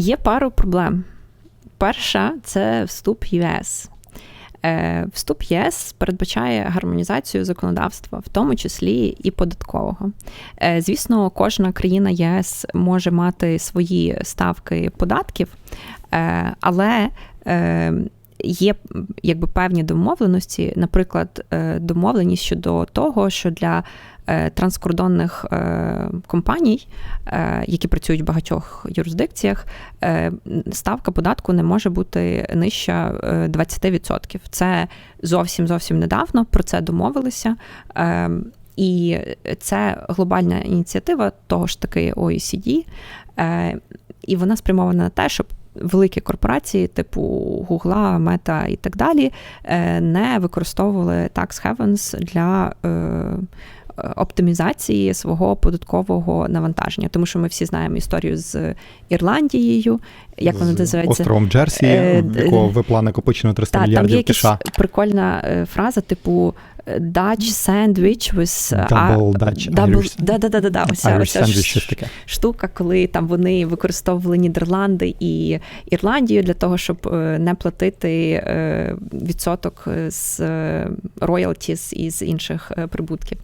Є пару проблем. Перша це вступ ЄС. Е, Вступ ЄС передбачає гармонізацію законодавства, в тому числі і податкового. Е, Звісно, кожна країна ЄС може мати свої ставки податків, е, але є якби певні домовленості, наприклад, е, домовленість щодо того, що для е, транскордонних е, компаній, які працюють в багатьох юрисдикціях, ставка податку не може бути нижча е, 20%. Це зовсім зовсім недавно про це домовилися. І це глобальна ініціатива того ж таки OECD, і вона спрямована на те, щоб великі корпорації, типу Гугла, Мета і так далі, е, не використовували tax havens для е, оптимізації свого податкового навантаження. Тому що ми всі знаємо історію з Ірландією, як вона називається. Островом Джерсі, Е, якого випла накопичено 300 Та, там є мільярдів якась прикольна е, фраза, типу Dutch sandwich with Dutch double, Irish. да, да, да, да, да, оця, Irish оця sandwich, ж таке. штука, коли там вони використовували Нідерланди і Ірландію для того, щоб е, не платити відсоток з роялтіс із інших прибутків.